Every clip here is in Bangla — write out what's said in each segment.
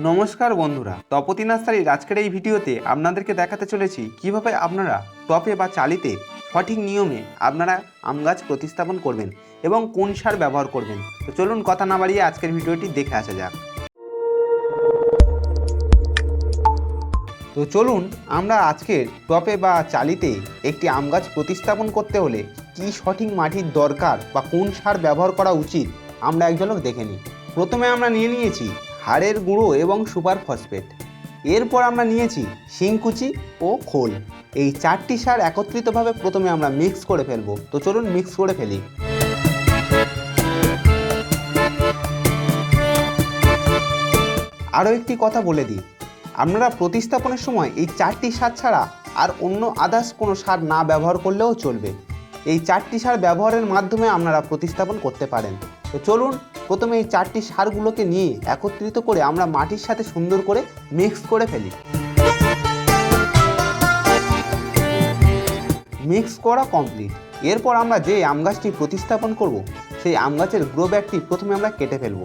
নমস্কার বন্ধুরা, তপতি নার্সারির আজকের এই ভিডিওতে আপনাদেরকে দেখাতে চলেছি কীভাবে আপনারা টপে বা চালিতে সঠিক নিয়মে আপনারা আম গাছ প্রতিস্থাপন করবেন এবং কোন সার ব্যবহার করবেন। তো চলুন কথা না বাড়িয়ে আজকের ভিডিওটি দেখে আসা যাক। তো চলুন আমরা আজকের টপে বা চালিতে একটি আম গাছ প্রতিস্থাপন করতে হলে কি সঠিক মাটির দরকার বা কোন সার ব্যবহার করা উচিত আমরা এক ঝলক দেখে নিই। প্রথমে আমরা নিয়ে নিয়েছি হাড়ের গুঁড়ো এবং সুপার ফসফেট। এরপর আমরা নিয়েছি শিংকুচি ও খোল। এই চারটি সার একত্রিতভাবে প্রথমে আমরা মিক্স করে ফেলব। তো চলুন মিক্স করে ফেলি। আরও একটি কথা বলে দিই। আপনারা প্রতিস্থাপনের সময় এই চারটি সার ছাড়া আর অন্য আদার্স কোনো সার না ব্যবহার করলেও চলবে। এই চারটি সার ব্যবহারের মাধ্যমে আপনারা প্রতিস্থাপন করতে পারেন। তো চলুন প্রথমে এই চারটি সারগুলোকে নিয়ে একত্রিত করে আমরা মাটির সাথে সুন্দর করে মিক্স করে ফেলি। মিক্স করা কমপ্লিট এরপর আমরা যে আম গাছটি প্রতিস্থাপন করব, সেই আম গাছের গ্রো ব্যাগটি প্রথমে আমরা কেটে ফেলব।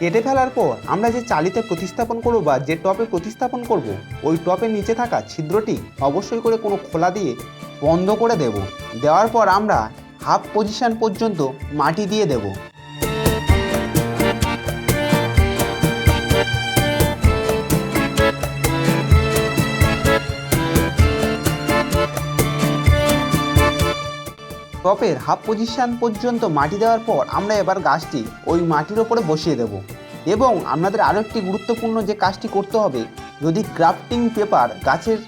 কেটে ফেলার পর আমরা যে চালিতে প্রতিস্থাপন করব বা যে টপে প্রতিস্থাপন করব, ওই টপের নিচে থাকা ছিদ্রটি অবশ্যই করে কোনো খোলা দিয়ে বন্ধ করে দেব। দেওয়ার পর আমরা হাফ পজিশন পর্যন্ত মাটি দিয়ে দেব। টপের হাফ পজিশন পর্যন্ত মাটি দেওয়ার পর আমরা এবার গাছটি ওই মাটির ওপরে বসিয়ে দেব। এবং আপনাদের আরও একটি গুরুত্বপূর্ণ যে কাজটি করতে হবে, যদি গ্রাফটিং পেপার গাছের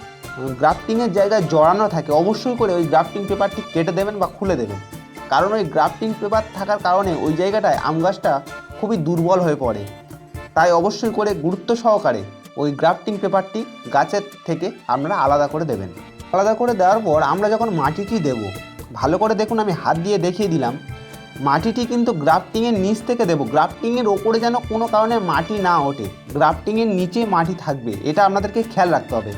গ্রাফটিংয়ের জায়গায় জড়ানো থাকে, অবশ্যই করে ওই গ্রাফটিং পেপারটি কেটে দেবেন বা খুলে দেবেন। কারণ ওই গ্রাফটিং পেপার থাকার কারণে ওই জায়গাটায় আম গাছটা খুবই দুর্বল হয়ে পড়ে। তাই অবশ্যই করে গুরুত্ব সহকারে ওই গ্রাফটিং পেপারটি গাছের থেকে আপনারা আলাদা করে দেবেন। আলাদা করে দেওয়ার পর আমরা যখন মাটিটি দেব ভালো করে দেখুন, আমি হাত দিয়ে দেখিয়ে দিলাম। মাটিটি কিন্তু গ্রাফটিংয়ের নিচ থেকে দেবো। গ্রাফটিংয়ের ওপরে যেন কোনো কারণে মাটি না ওঠে। গ্রাফটিংয়ের নিচে মাটি থাকবে, এটা আপনাদেরকে খেয়াল রাখতে হবে।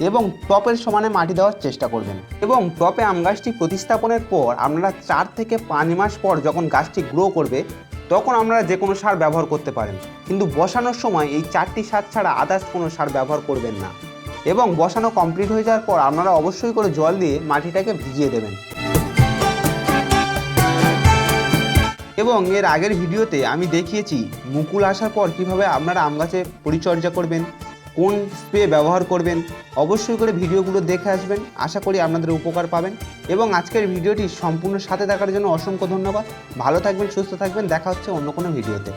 এবং টপের সমানে মাটি দেওয়ার চেষ্টা করবেন। এবং টপে আম গাছটি প্রতিস্থাপনের পর আপনারা চার থেকে পাঁচ মাস পর যখন গাছটি গ্রো করবে, তখন আপনারা যে কোনো সার ব্যবহার করতে পারেন। কিন্তু বসানোর সময় এই চারটি সার ছাড়া আদার্স কোনো সার ব্যবহার করবেন না। এবং বসানো কমপ্লিট হয়ে যাওয়ার পর আপনারা অবশ্যই করে জল দিয়ে মাটিটাকে ভিজিয়ে দেবেন। এবং এর আগের ভিডিওতে আমি দেখিয়েছি মুকুল আসার পর কীভাবে আপনারা আম গাছে পরিচর্যা করবেন, কোন স্প্রে ব্যবহার করবেন, অবশ্যই করে ভিডিওগুলো দেখে আসবেন। আশা করি আপনাদের উপকার পাবেন। এবং আজকের ভিডিওটি সম্পূর্ণ সাথে থাকার জন্য অসংখ্য ধন্যবাদ। ভালো থাকবেন, সুস্থ থাকবেন। দেখা হচ্ছে অন্য কোনো ভিডিওতে।